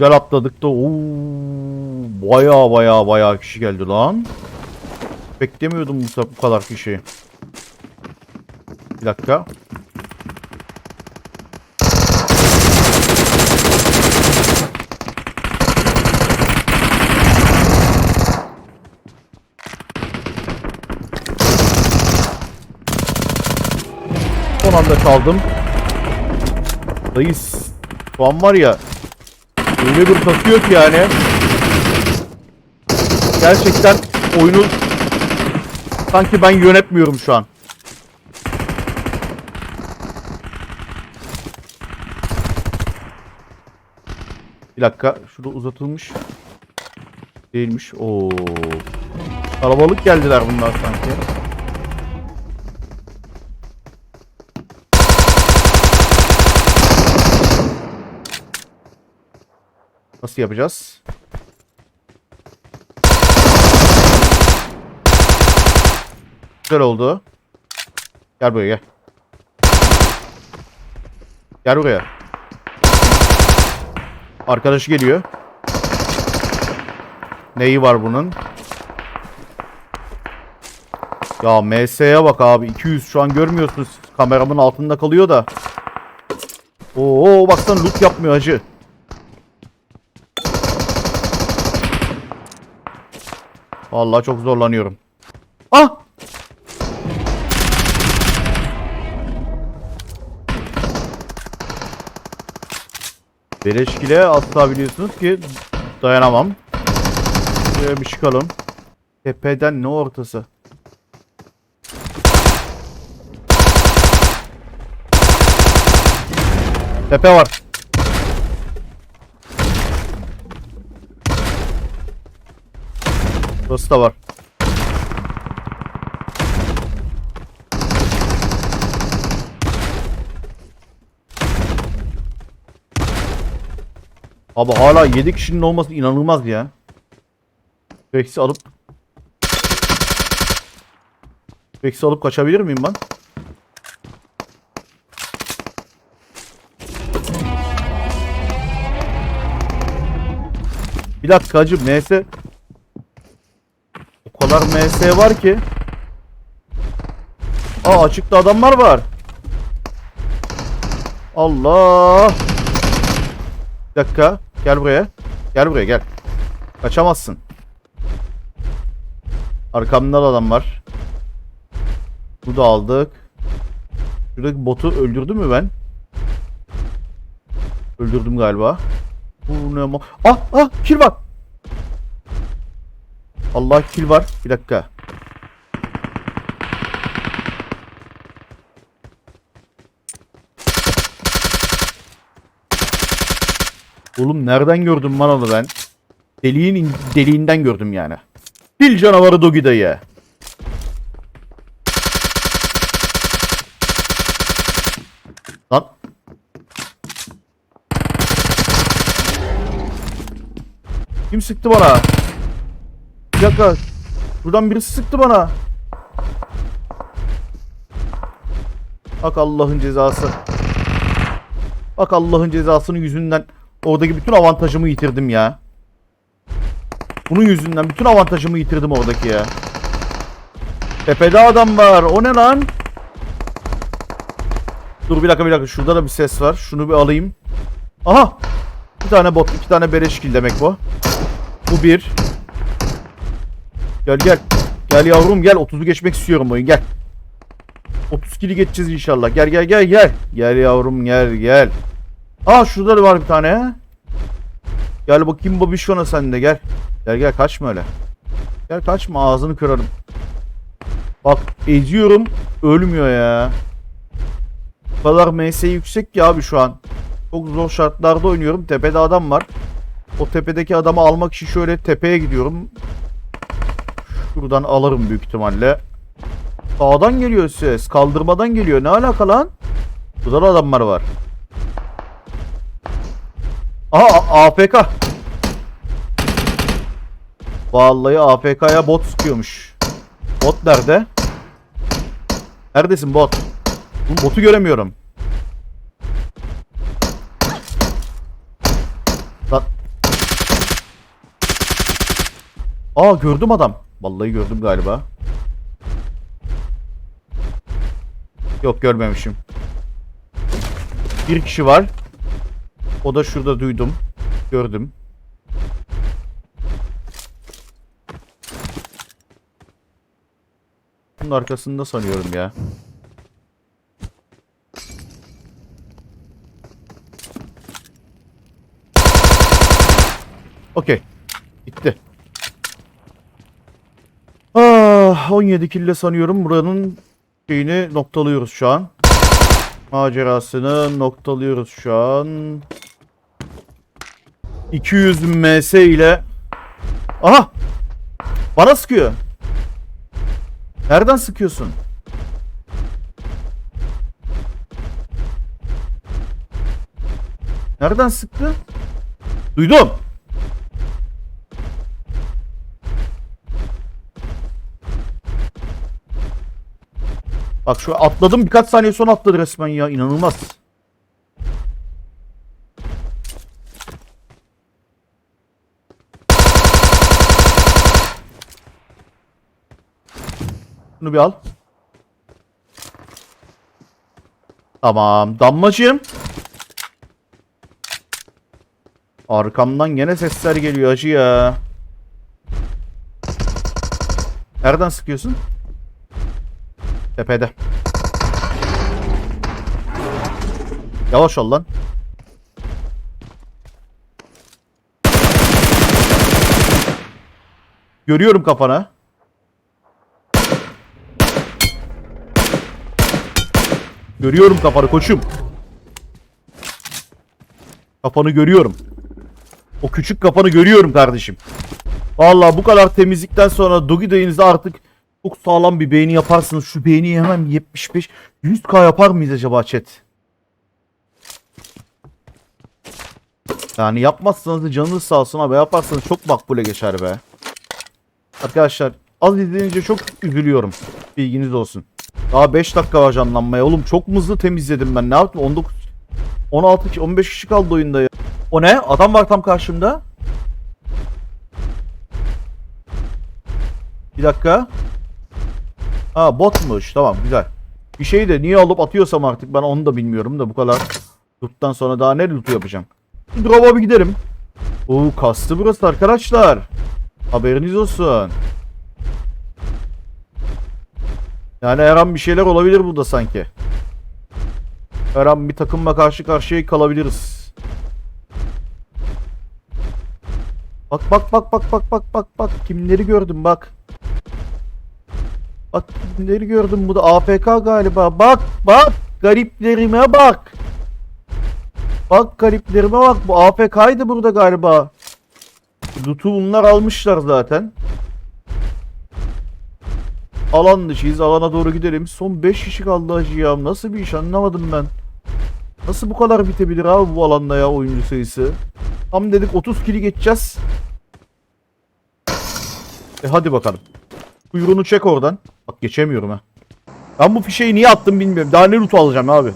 Güzel atladık da. Oo, baya baya baya kişi geldi lan. Beklemiyordum bu, bu kadar kişi. Bir dakika. Son anda kaldım. Dayız. Şu var ya. Öyle bir kasıyor ki yani. Gerçekten oyunu sanki ben yönetmiyorum şu an. Bir dakika. Şurada uzatılmış. Değilmiş. Oo. Kalabalık geldiler bunlar sanki. Nasıl yapacağız? Güzel oldu. Gel buraya gel. Gel buraya. Arkadaşı geliyor. Neyi var bunun? Ya MS'ye bak abi 200 şu an görmüyorsunuz. Kameramın altında kalıyor da. Oo baksana loot yapmıyor hacı. Vallahi çok zorlanıyorum. Ah! Beleşkile asla biliyorsunuz ki dayanamam. Şöyle bir çıkalım. Tepeden ne ortası? Tepe var. Burası da var. Abi hala 7 kişinin olması inanılmaz ya. Rex'i alıp Rex'i alıp kaçabilir miyim ben? Bir dakika hacı MS O kadar MS var ki. Aa açıkta adamlar var. Allah! Bir dakika gel buraya. Gel buraya gel. Kaçamazsın. Arkamda da adam var. Bu da aldık. Şuradaki botu öldürdüm mü ben? Öldürdüm galiba. Bu ne Ah ah kill var. Allah kill var. Bir dakika. Oğlum nereden gördüm onu ben? Deliğin in- deliğinden gördüm yani. Fil canavarı Dogi dayı. Lan Kim sıktı bana? Bir dakika. Buradan birisi sıktı bana. Bak Allah'ın cezası. Bak Allah'ın cezasının yüzünden oradaki bütün avantajımı yitirdim ya. Bunun yüzünden bütün avantajımı yitirdim oradaki ya. Tepede adam var. O ne lan? Dur bir dakika bir dakika. Şurada da bir ses var. Şunu bir alayım. Aha. Bir tane bot, iki tane bereşkil demek bu. Bu bir. Gel gel. Gel yavrum gel. 30'u geçmek istiyorum oyun gel. 30 kili geçeceğiz inşallah. Gel gel gel gel. Gel yavrum gel gel. Aa şurada da var bir tane. Gel bakayım babişona sen de gel. Gel gel kaçma öyle. Gel kaçma ağzını kırarım. Bak eziyorum ölmüyor ya. Bu kadar MS yüksek ki abi şu an. Çok zor şartlarda oynuyorum. Tepede adam var. O tepedeki adamı almak için şöyle tepeye gidiyorum. Şuradan alırım büyük ihtimalle. Sağdan geliyor ses. Kaldırmadan geliyor. Ne alaka lan? Burada da adamlar var. Aha A- AFK. Vallahi AFK'ya bot sıkıyormuş. Bot nerede? Neredesin bot? Botu göremiyorum. Lan Aa gördüm adam. Vallahi gördüm galiba. Yok görmemişim. Bir kişi var. O da şurada duydum. Gördüm. Bunun arkasında sanıyorum ya. Okey. Gitti. Ah, 17 kille sanıyorum buranın şeyini noktalıyoruz şu an. Macerasını noktalıyoruz şu an. 200 ms ile Aha! Bana sıkıyor. Nereden sıkıyorsun? Nereden sıktı? Duydum. Bak şu atladım birkaç saniye sonra atladı resmen ya inanılmaz. Bunu bir al. Tamam. Damlacığım. Arkamdan gene sesler geliyor acı ya. Nereden sıkıyorsun? Tepede. Yavaş ol lan. Görüyorum kafana. Görüyorum kafanı koçum. Kafanı görüyorum. O küçük kafanı görüyorum kardeşim. Vallahi bu kadar temizlikten sonra Dogi dayınızda artık çok sağlam bir beğeni yaparsınız. Şu beğeniyi hemen 75 100k yapar mıyız acaba chat? Yani yapmazsanız da canınız sağ olsun abi yaparsanız çok makbule geçer be. Arkadaşlar az izleyince çok üzülüyorum. Bilginiz olsun. Daha 5 dakika var canlanmaya. Oğlum çok hızlı temizledim ben. Ne yaptım? 19 16 kişi- 15 kişi kaldı oyunda ya. O ne? Adam var tam karşımda. Bir dakika. Ha botmuş. Tamam güzel. Bir şeyi de niye alıp atıyorsam artık ben onu da bilmiyorum da bu kadar. Loot'tan sonra daha ne loot'u yapacağım? Drop'a bir gidelim. Oo kastı burası arkadaşlar. Haberiniz olsun. Yani her an bir şeyler olabilir burada sanki. Her an bir takımla karşı karşıya kalabiliriz. Bak bak bak bak bak bak bak bak kimleri gördüm bak. Bak kimleri gördüm bu da AFK galiba. Bak bak gariplerime bak. Bak gariplerime bak bu AFK'ydı burada galiba. Loot'u bunlar almışlar zaten. Alan dışıyız. Alana doğru gidelim. Son 5 kişi kaldı hacı. Nasıl bir iş anlamadım ben. Nasıl bu kadar bitebilir abi bu alanda ya oyuncu sayısı? Tam dedik 30 kili geçeceğiz. E hadi bakalım. Kuyruğunu çek oradan. Bak geçemiyorum ha. Ben bu fişeyi niye attım bilmiyorum. Daha ne loot alacağım abi.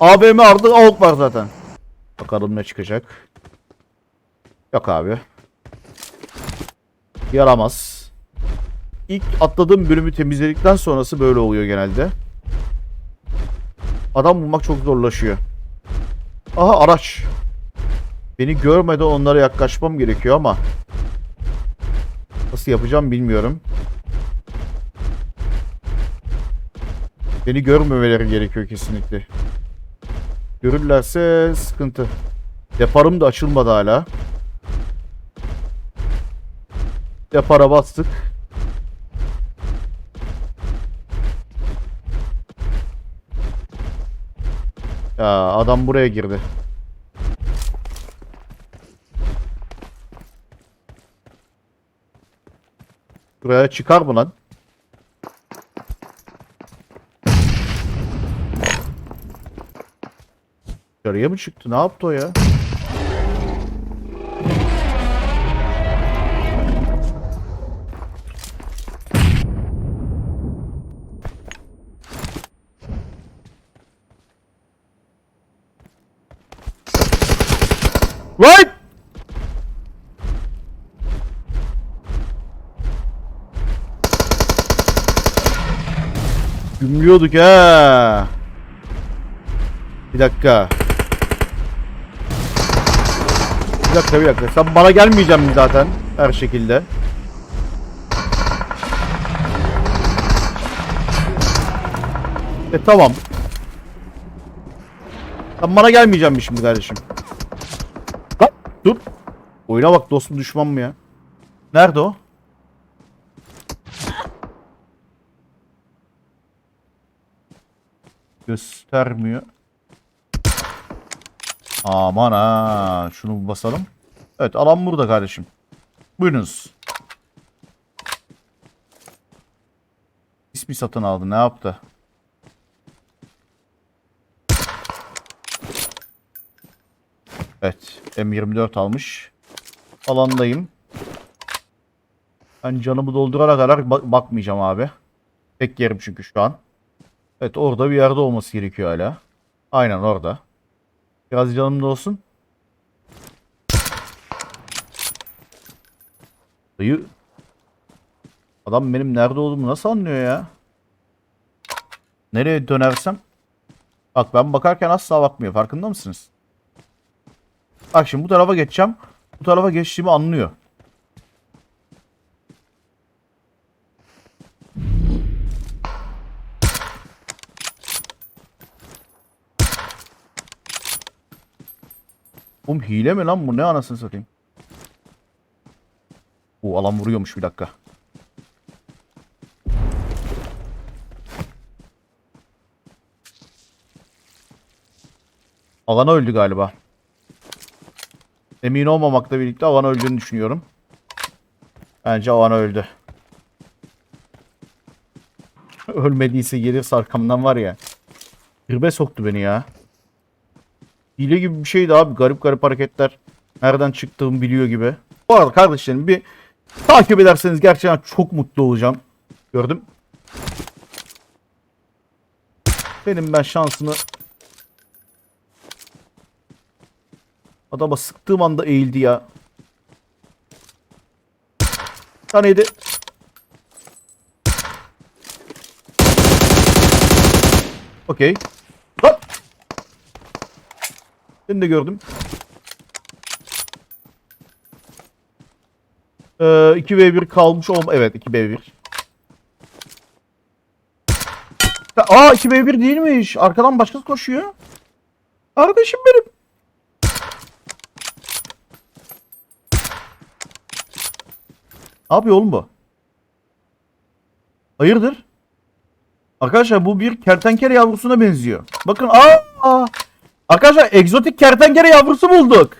AVM artık AWP var zaten. Bakalım ne çıkacak. Yok abi. Yaramaz. İlk atladığım bölümü temizledikten sonrası böyle oluyor genelde. Adam bulmak çok zorlaşıyor. Aha araç. Beni görmeden onlara yaklaşmam gerekiyor ama nasıl yapacağım bilmiyorum. Beni görmemeleri gerekiyor kesinlikle. Görürlerse sıkıntı. Deparım da açılmadı hala. Depara bastık. Ya adam buraya girdi. Buraya çıkar mı lan? Dışarıya mı çıktı? Ne yaptı o ya? Right! Gümlüyorduk ha. Bir dakika. Bir dakika bir dakika. Sen bana gelmeyeceksin mi zaten? Her şekilde. E tamam. Sen bana gelmeyeceksin mi şimdi kardeşim? Lan dur. Oyuna bak dostum düşman mı ya? Nerede o? Göstermiyor. Aman ha. Şunu basalım. Evet alan burada kardeşim. Buyurunuz. İsmi satın aldı. Ne yaptı? Evet. M24 almış. Alandayım. Ben canımı doldurana kadar bak- bakmayacağım abi. Tek yerim çünkü şu an. Evet orada bir yerde olması gerekiyor hala. Aynen orada. Biraz canım da olsun. Dayı. Adam benim nerede olduğumu nasıl anlıyor ya? Nereye dönersem? Bak ben bakarken asla bakmıyor. Farkında mısınız? Bak şimdi bu tarafa geçeceğim. Bu tarafa geçtiğimi anlıyor. Oğlum hile mi lan bu? Ne anasını satayım? O alan vuruyormuş bir dakika. Alana öldü galiba. Emin olmamakla birlikte Havana öldüğünü düşünüyorum. Bence Havana öldü. Ölmediyse gelirse arkamdan var ya. Kirbe soktu beni ya. Hile gibi bir şeydi abi. Garip garip hareketler. Nereden çıktığımı biliyor gibi. Bu arada kardeşlerim bir takip ederseniz gerçekten çok mutlu olacağım. Gördüm. Benim ben şansını Adama sıktığım anda eğildi ya. Taneydi. Okey. Lan! Seni de gördüm. Ee, 2v1 kalmış olma. Evet 2v1. Ha, Aa 2v1 değilmiş. Arkadan başkası koşuyor. Kardeşim benim. Ne yapıyor oğlum bu? Hayırdır? Arkadaşlar bu bir kertenkele yavrusuna benziyor. Bakın aa! Arkadaşlar egzotik kertenkele yavrusu bulduk.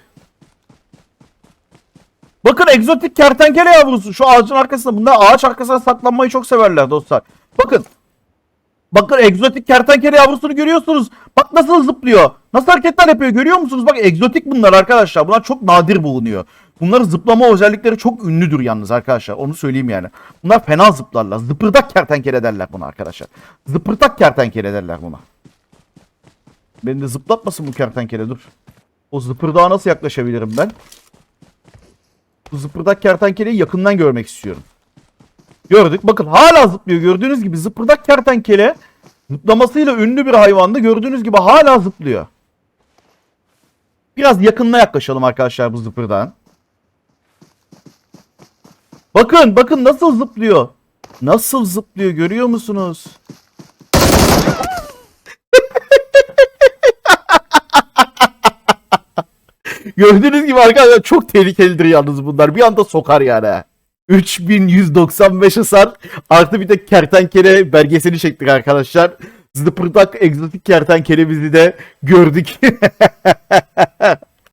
Bakın egzotik kertenkele yavrusu şu ağacın arkasında. Bunlar ağaç arkasına saklanmayı çok severler dostlar. Bakın. Bakın egzotik kertenkele yavrusunu görüyorsunuz. Bak nasıl zıplıyor. Nasıl hareketler yapıyor görüyor musunuz? Bak egzotik bunlar arkadaşlar. Bunlar çok nadir bulunuyor. Bunların zıplama özellikleri çok ünlüdür yalnız arkadaşlar. Onu söyleyeyim yani. Bunlar fena zıplarlar. Zıpırdak kertenkele derler buna arkadaşlar. Zıpırdak kertenkele derler buna. Beni de zıplatmasın bu kertenkele dur. O zıpırdağa nasıl yaklaşabilirim ben? Bu zıpırdak kertenkeleyi yakından görmek istiyorum. Gördük. Bakın hala zıplıyor. Gördüğünüz gibi zıpırdak kertenkele zıplamasıyla ünlü bir hayvandı. Gördüğünüz gibi hala zıplıyor. Biraz yakınına yaklaşalım arkadaşlar bu zıpırdağın. Bakın bakın nasıl zıplıyor. Nasıl zıplıyor görüyor musunuz? Gördüğünüz gibi arkadaşlar çok tehlikelidir yalnız bunlar. Bir anda sokar yani. 3195 hasar artı bir de kertenkele belgeseli çektik arkadaşlar. Zıpırdak egzotik kertenkelemizi de gördük.